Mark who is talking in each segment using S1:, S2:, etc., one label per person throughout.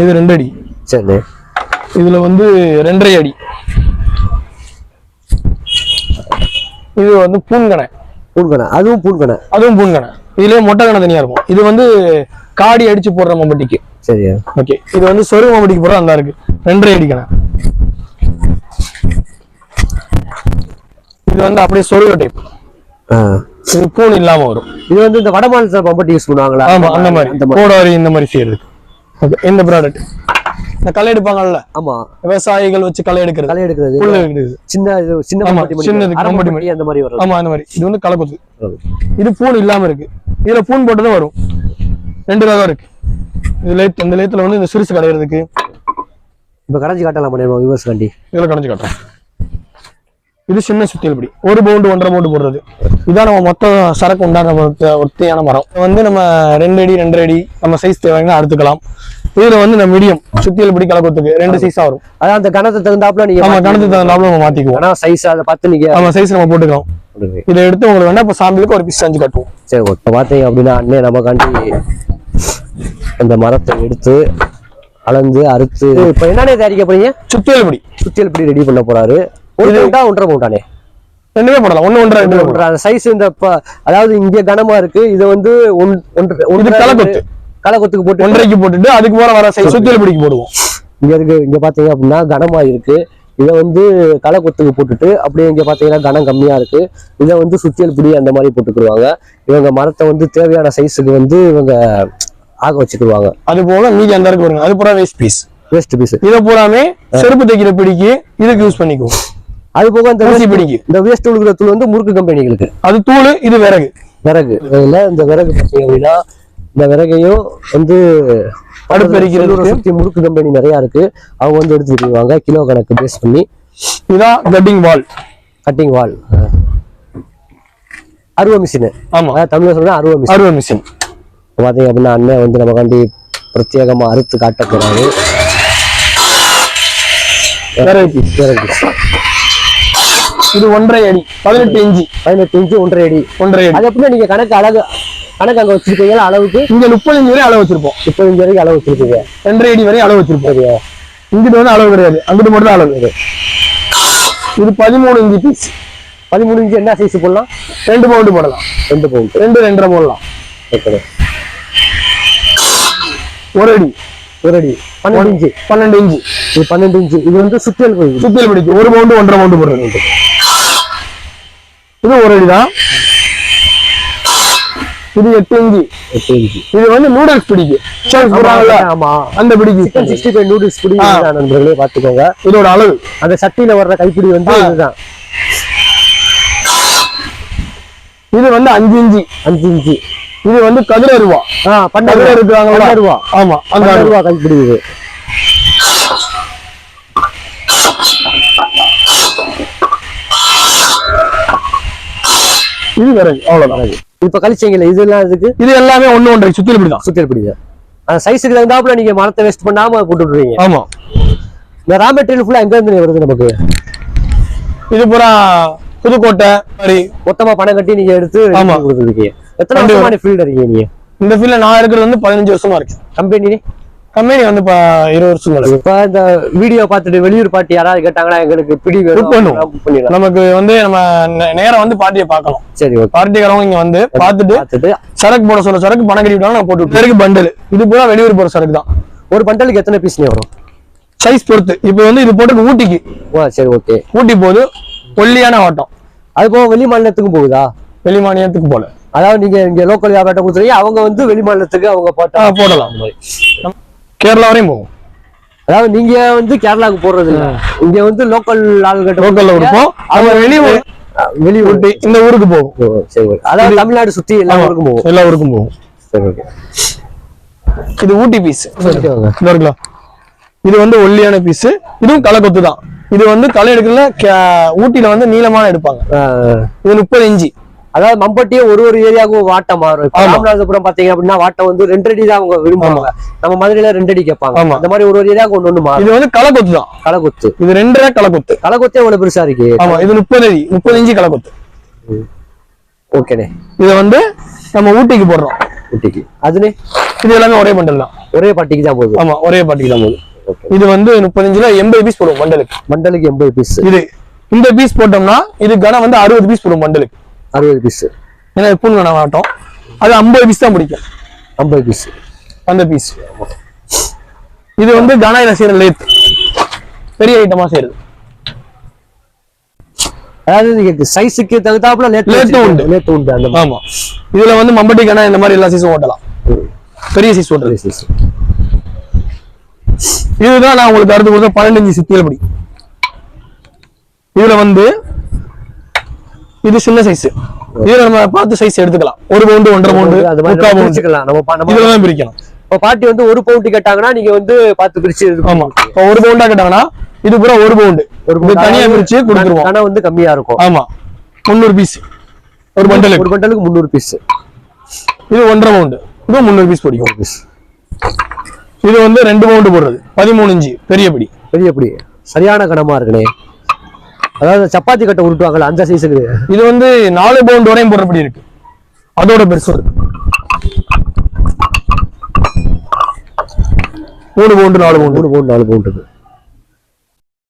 S1: இது ரெண்டு அடி
S2: சரி.
S1: இதுல வந்து ரெண்டரை அடி. இது வந்து பூன்கணை
S2: பூன்கணை அதுவும் பூன்கணை
S1: அதுவும் பூன்கணை இதுலயே மொட்டை கணை தனியா இருக்கும். இது வந்து காடி அடிச்சு போடுற மம்பட்டிக்கு.
S2: சரி.
S1: ஓகே. இது வந்து சொரு மம்பட்டிக்கு போடுற அந்த இருக்கு. ரெண்டரை அடி கணை இது வந்து அப்படியே சொருக டைப் பூன் இல்லாம வரும்.
S2: இது வந்து இந்த வட மாநிலத்தில் பம்பட்டி யூஸ் பண்ணுவாங்களா?
S1: ஆமா அந்த மாதிரி.
S2: அந்த மாதிரி.
S1: கோடாரி இந்த மாதிரி செய்யறதுக்கு. ஓகே இந்த ப்ராடக்ட் இந்த களை எடுப்பாங்கல்ல?
S2: ஆமா.
S1: விவசாயிகள் வச்சு களை எடுக்கிறது.
S2: களை எடுக்கிறது.
S1: புல்லு எடுக்கிறது.
S2: சின்ன இது சின்ன
S1: ஆமா,
S2: அரை
S1: பம்பட்டி
S2: பம்பட்டி அந்த மாதிரி வரும்
S1: ஆமா அந்த மாதிரி. இது வந்து களைக்குத்து இது பூன் இல்லாம இருக்கு. இதுல பூன் போட்டதும் வரும். ரெண்டு ரகம் இருக்கு. இது லேத் இந்த லேத்துல வந்து இந்த சிறுசு கடையிறதுக்கு
S2: இப்ப கடைஞ்சி காட்டலாம் பண்ணிடுவோம் விவசாய
S1: இதுல கடைஞ்சு காட்டுறேன் இது சின்ன சுத்தியல் பிடி ஒரு பவுண்டு ஒன்றரை பவுண்டு போடுறது. இதான் நம்ம மொத்த சரக்கு உண்டான ஒத்தையான மரம். வந்து நம்ம ரெண்டு அடி ரெண்டரை அடி நம்ம சைஸ் தேவைன்னா அடுத்துக்கலாம். இதுல வந்து நம்ம மீடியம் சுத்தியல் பிடி கலக்கத்துக்கு ரெண்டு சைஸா வரும்.
S2: அதான் அந்த கணத்தை தகுந்தாப்புல நீங்க
S1: ஆமா கணத்துக்கு தகுந்தாப்புல நம்ம மாத்திக்குவோம்.
S2: ஆனா சைஸ் அதை பார்த்து நீங்க
S1: ஆமா சைஸ் நம்ம போட்டுக்கலாம். இதை எடுத்து உங்களுக்கு வேணா இப்ப சாம்பிளுக்கு ஒரு பீஸ் செஞ்சு கட்டுவோம்.
S2: சரி இப்போ பார்த்தீங்க அப்படின்னா அண்ணே நமக்காண்டி அந்த மரத்தை எடுத்து அளந்து அறுத்து இப்போ என்னண்ணே தயாரிக்க போறீங்க?
S1: சுத்தியல் பிடி
S2: சுத்தியல் பிடி ரெடி பண்ண போறாரு. ஒரு பவுண்டா ஒன்றரை பவுண்டானே?
S1: ரெண்டுமே போடலாம். ஒண்ணு ஒன்றரை ரெண்டு
S2: அந்த சைஸ் இந்த அதாவது இங்க கனமா இருக்கு. இது வந்து ஒன்- ஒன்று ஒன்றரை
S1: களைக்கொத்து.
S2: களைக்கொத்துக்கு போட்டு
S1: ஒன்றரைக்கு போட்டுட்டு அதுக்கு போற வர சைஸ் சுத்தியல் பிடிக்கு போடுவோம்.
S2: இங்க இருக்கு இங்க பாத்தீங்க அப்படின்னா கனமா இருக்கு. இதை வந்து களைக்கொத்துக்கு போட்டுட்டு அப்படியே இங்க பாத்தீங்கன்னா கனம் கம்மியா இருக்கு. இதை வந்து சுத்தியல் பிடி அந்த மாதிரி போட்டுக்கிடுவாங்க. இவங்க மரத்தை வந்து தேவையான சைஸுக்கு வந்து இவங்க ஆக வச்சுக்கிடுவாங்க.
S1: அது போக மீதி அந்த இருக்கு வருங்க அது பூரா வேஸ்ட் பீஸ்
S2: வேஸ்ட் பீஸ்
S1: இதை பூராமே செருப்பு தைக்கிற பிடிக்கு இதுக்கு யூஸ் பண்ணிக்குவோம்.
S2: அது போக இந்த
S1: ஊசி
S2: இந்த வேஸ்ட் உழுகிற தூள் வந்து முறுக்கு கம்பெனிகளுக்கு.
S1: அது தூள் இது விறகு.
S2: விறகு. இதுல இந்த விறகு பார்த்தீங்க அப்படின்னா இந்த விறகையும் வந்து சுத்தி முறுக்கு கம்பெனி நிறைய இருக்கு. அவங்க வந்து எடுத்துட்டு போயிடுவாங்க கிலோ கணக்கு பேஸ் பண்ணி.
S1: இதான் கட்டிங் வால்.
S2: Cutting wall. அருவ மிஷின்.
S1: ஆமா.
S2: தமிழ்ல சொல்றேன் அருவ மிஷின்.
S1: அறுவை மிஷின்.
S2: பாத்தீங்க அப்படின்னா அண்ணன் வந்து நமக்காண்டி பிரத்யேகமா அறுத்து காட்ட போறாரு.
S1: Piece. இது ஒன்றரை அடி. பதினெட்டு இஞ்சி
S2: பதினெட்டு இன்ச்சு ஒன்றரை அடி.
S1: ஒன்றரை அடி.
S2: அது எப்படின்னா நீங்க கணக்கு அழகு கணக்கு அங்க வச்சிருக்கீங்களா அளவுக்கு?
S1: இங்க முப்பது இஞ்சி வரை அளவு வச்சிருப்போம்.
S2: முப்பது இன்ச்சு வரைக்கும் அளவு வச்சிருக்கீங்க
S1: ரெண்டரை அடி வரை அளவு வச்சிருப்போம்.
S2: சரியா?
S1: இங்கிட்டு வந்து அளவு கிடையாது. அங்கிட்டு மட்டும் தான் அளவு. இது பதிமூணு இஞ்சி பீஸ்
S2: பதிமூணு இன்ச்சு என்ன சைஸ் போடலாம்?
S1: ரெண்டு பவுண்டு போடலாம்.
S2: ரெண்டு பவுண்ட்.
S1: ரெண்டு ரெண்டரை போடலாம்.
S2: ஓகே
S1: ஒரு அடி.
S2: ஒரு அடி. பன்னெண்டு இன்ச்சு.
S1: பன்னெண்டு இஞ்சி
S2: இது பன்னெண்டு இன்ச்சு. இது வந்து சுத்தியல் கோயில்
S1: சுத்தியல் பிடிக்கு ஒரு பவுண்டு ஒன்றரை பவுண்டு போடுறது. இது ஒரு அடி தான். இது எட்டு இஞ்சி.
S2: எட்டு இன்ச்சு
S1: இது வந்து நூடுல்ஸ் பிடிக்கு. சிக்கன் போடுறாங்கல்ல
S2: ஆமா.
S1: அந்த பிடிக்கு.
S2: சிக்கன் சிக்ஸ்டி ஃபைவ் நூடுல்ஸ் பிடி
S1: ஆ.
S2: இதுதான் நண்பர்களே பாத்துக்கோங்க
S1: இதோட அளவு.
S2: அந்த சட்டியில வர்ற கைப்பிடி வந்து. இதுதான்.
S1: இது வந்து அஞ்சு இஞ்சி.
S2: அஞ்சு இன்ச்சு
S1: இது வந்து கதிர அருவா
S2: ஆ பன்னெண்டு ரூபா
S1: ஆமா அந்த
S2: ரூபா கைப்பிடி இது.
S1: இது விறகு அவ்வளவுதான்.
S2: இப்ப கழிச்சீங்கல்ல இதெல்லாம் இதுக்கு
S1: இது எல்லாமே ஒண்ணு ஒன்றரை சுத்தியல் பிடி தான்
S2: சுத்தியல் பிடி அந்த சைஸுக்கு தகுந்தாப்புல நீங்க மரத்தை வேஸ்ட் பண்ணாம போட்டு
S1: ஆமா.
S2: இந்த ரா மெட்டீரியல் ஃபுல்லா எங்க இருந்து வருது நமக்கு?
S1: இது பூரா புதுக்கோட்டை மாதிரி.
S2: மொத்தமா பணம் கட்டி நீங்க எடுத்து
S1: ஆமா.
S2: கொடுத்துருக்கீங்க. எத்தனை. வருஷமான ஃபீல்டு இருக்கீங்க நீங்க?
S1: இந்த ஃபீல்ட்ல நான் இருக்கிறது வந்து பதினஞ்சு வருஷமா இருக்கு
S2: கம்பெனி
S1: கம்பெனி வந்து இருபது வருஷம்
S2: இப்ப இந்த வீடியோ பார்த்துட்டு வெளியூர் பாட்டி யாராவது கேட்டாங்கன்னா எங்களுக்கு பிடி
S1: பண்ணுவோம். நமக்கு வந்து நம்ம நே- நேரா வந்து பார்ட்டியை பார்க்கலாம்.
S2: சரி ஓகே
S1: பார்ட்டிக்காரவங்க இங்க வந்து பார்த்துட்டு
S2: பார்த்துட்டு.
S1: சரக்கு போட சொல்ல சரக்கு பணம் கட்டி விட்டாலும் நான் போட்டு. இதுக்கு பண்டல் இது பூரா வெளியூர் போற சரக்கு தான்.
S2: ஒரு பண்டலுக்கு எத்தனை பீஸ் வரும்?
S1: சைஸ் பொறுத்து. இப்போ வந்து இது போட்டு ஊட்டிக்கு.
S2: ஓ சரி ஓகே
S1: ஊட்டி போகுது ஒல்லியான ஆட்டம்.
S2: அது போக வெளி மாநிலத்துக்கும் போகுதா?
S1: வெளி மாநிலத்துக்கு போல.
S2: அதாவது நீங்க இங்க லோக்கல் வியாபாரம் கொடுத்துறீங்க அவங்க வந்து வெளி மாநிலத்துக்கு அவங்க போட்டா
S1: போடலாம். நம்ம கேரளா வரையும் போகும்.
S2: அதாவது நீங்க வந்து கேரளாவுக்கு போடுறது இல்ல இங்க வந்து லோக்கல் ஆள்கிட்ட
S1: லோக்கல்ல கொடுப்போம். அவங்க வெளியூர்
S2: வெளி
S1: ஊட்டி இந்த ஊருக்கு போகும்.
S2: சரி அதாவது தமிழ்நாடு சுத்தி எல்லா ஊருக்கும் போகும்.
S1: எல்லா ஊருக்கும் போகும்.
S2: சரி ஓகே.
S1: இது ஊட்டி பீஸ் இருக்குல்ல இது வந்து ஒல்லியான பீஸ் இதுவும் களை கொத்து தான். இது வந்து களை எடுக்கல ஊட்டியில வந்து நீளமான எடுப்பாங்க. இது முப்பது இஞ்சி
S2: அதாவது மம்பட்டியே ஒரு ஒரு ஏரியாவுக்கும் வாட்டம் மாறும். ராமநாதபுரம் பாத்தீங்க அப்படின்னா வாட்டம் வந்து ரெண்டு அடி தான் அவங்க விரும்புவாங்க. நம்ம மதுரையில ரெண்டு அடி கேட்பாங்க. அந்த மாதிரி ஒரு ஒரு ஏரியாவுக்கு ஒண்ணு ஒண்ணு மாறும்.
S1: இது வந்து களை கொத்து தான்.
S2: களைக்குத்து.
S1: இது ரெண்டரை களை கொத்து
S2: களைக்குத்தே இவ்வளவு பெருசா இருக்கு?
S1: ஆமா இது முப்பது அடி முப்பது இஞ்சி களை கொத்து
S2: ஓகேண்ணே.
S1: இதை வந்து நம்ம ஊட்டிக்கு போடுறோம்.
S2: குட்டிக்கு அதுனே
S1: இது எல்லாமே ஒரே பண்டல் தான்.
S2: ஒரே பாட்டிக்கு தான் போகுது.
S1: ஆமா ஒரே பாட்டிக்கு தான் போகுது. இது வந்து முப்பத்தஞ்சுல எண்பது பீஸ் போடும் பண்டலுக்கு
S2: மண்டலுக்கு எண்பது பீஸ்
S1: இது இந்த பீஸ் போட்டோம்னா இது கனம் வந்து அறுபது பீஸ் போடும் பண்டலுக்கு
S2: அறுபது பீஸ்
S1: ஏன்னா எப்பவும் கனம் ஆட்டம் அது ஐம்பது பீஸ் தான் பிடிக்கும்.
S2: ஐம்பது பீஸ்
S1: அந்த பீஸ் இது வந்து கனாயில செய்யற லேத் பெரிய ஐட்டமா செய்யறது
S2: அதாவது சைஸுக்கு தகுந்தாப்புல லேட்
S1: Late உண்டு.
S2: லேட் உண்டு அந்த
S1: ஆமா. இதுல வந்து மம்பட்டி கனா இந்த மாதிரி எல்லா சைஸும் ஓட்டலாம். பெரிய சைஸ் ஓட்டுறது.
S2: size.
S1: இதுதான் நான் உங்களுக்கு அடுத்து கொடுத்த பன்னெண்டு இன்ச்சு சித்தியல் படி. இதுல வந்து இது சின்ன சைஸ் இதுல நம்ம பார்த்து சைஸ் எடுத்துக்கலாம். ஒரு பவுண்டு ஒன்றரை பவுண்டு
S2: அந்த மாதிரி பிரிச்சுக்கலாம். நம்ம
S1: இதுல தான் பிரிக்கணும்
S2: இப்ப பாட்டி வந்து ஒரு பவுண்ட் கேட்டாங்கன்னா நீங்க வந்து பார்த்து பிரிச்சு
S1: ஆமா. இப்போ ஒரு பவுண்டா கேட்டாங்கன்னா இது பூரா ஒரு பவுண்டு
S2: ஒரு
S1: தனியா பிரிச்சு கொடுத்துருவோம்.
S2: கணம் வந்து கம்மியா இருக்கும்.
S1: ஆமா. முந்நூறு பீஸ் ஒரு பண்டலுக்கு
S2: ஒரு பண்டலுக்கு முந்நூறு பீஸ்
S1: இது ஒன்றரை பவுண்டு இது முந்நூறு பீஸ் பிடிக்கும்.
S2: பீஸ்
S1: இது வந்து ரெண்டு பவுண்டு போடுறது. பதிமூணு இன்ச்சு. பெரிய பிடி.
S2: பெரிய எப்படி சரியான கனமா இருக்குனே. அதாவது சப்பாத்தி கட்டை உருட்டுவாங்கல்ல அந்த சைஸுக்கு
S1: இது வந்து நாலு பவுண்ட் வரையும் போடுறபடி இருக்கு. அதோட பெருசு இருக்கு மூணு பவுண்டு நாலு பவுண்டு.
S2: மூணு பவுண்ட் நாலு பவுண்ட். இருக்கு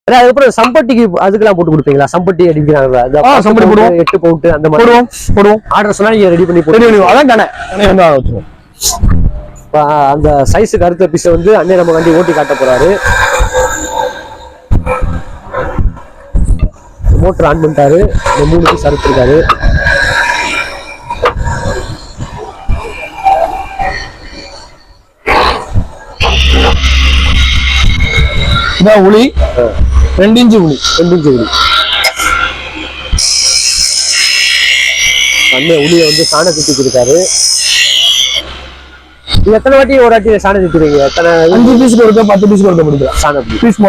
S2: அதுக்கப்புறம் சம்பட்டிக்கு அதுக்கெல்லாம் போட்டு கொடுப்பீங்களா? சம்பட்டி அடிக்கிறாங்க அந்த
S1: ஆ,
S2: பத்து
S1: சம்பட்டி போடுவோம்.
S2: எட்டு பவுண்ட் அந்த மாதிரி.
S1: போடுவோம் போடுவோம்.
S2: ஆர்டர் சொன்னா நீங்க ரெடி பண்ணி
S1: சரி, அதான் கணை வந்து வச்சிருவோம்.
S2: அந்த சைஸுக்கு அடுத்த பீஸை வந்து அண்ணே நம்ம வண்டி ஓட்டி காட்ட போறாரு. மோட்டர் ஆன் பண்ணிட்டாரு. இந்த மூணு பீஸ் அறுத்துருக்காரு
S1: இதான் உளி. ரெண்டு இன்ச்சு உளி.
S2: ரெண்டு இன்ச்சு உளி. அண்ணே உளியை வந்து சாண இது எத்தனை வாட்டி ஒரு வாட்டி சாணம் திட்டுறீங்க எத்தனை
S1: அஞ்சு பீஸ் கொடுக்க பத்து பீஸ் கொடுக்க முடிக்கலாம்
S2: சாணம்.
S1: பீஸ்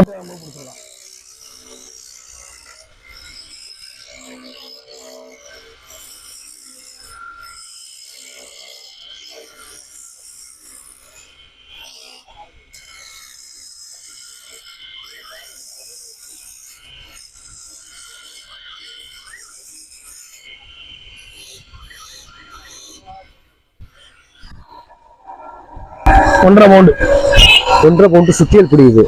S1: ஒன்றரை பவுண்டு.
S2: ஒன்றரை பவுண்டு சுத்தியல் பிடிக்குது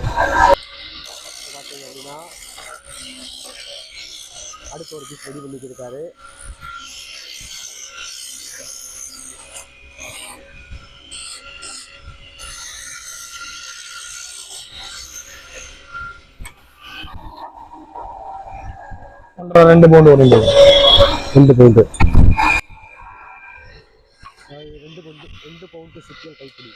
S2: அடுத்த ஒரு பீஸ் ரெடி பண்ணிட்டு இருக்காரு
S1: ஒன்றரை ரெண்டு பவுண்டு வரும்
S2: ரெண்டு பவுண்டு. ரெண்டு பவுண்டு ரெண்டு பவுண்டு சுத்தியல் கைப்பிடி.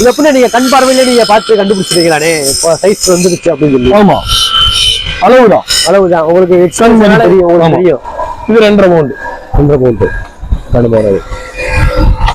S2: இது எப்படி நீங்க கண் பார்வையில நீங்க பார்த்து கண்டுபிடிச்சிருக்கீங்களானே? இப்போ சைஸ் வந்துருச்சு அப்படின்னு சொல்லி.
S1: ஆமா. அளவுதான்.
S2: அளவுதான். உங்களுக்கு
S1: கண்
S2: எக்ஸ்பென்ஸ் தெரியும் உங்களுக்கு. தெரியும்.
S1: இது ரெண்டரை பவுண்டு.
S2: ஒன்றரை பவுண்டு. கண்டுபாடு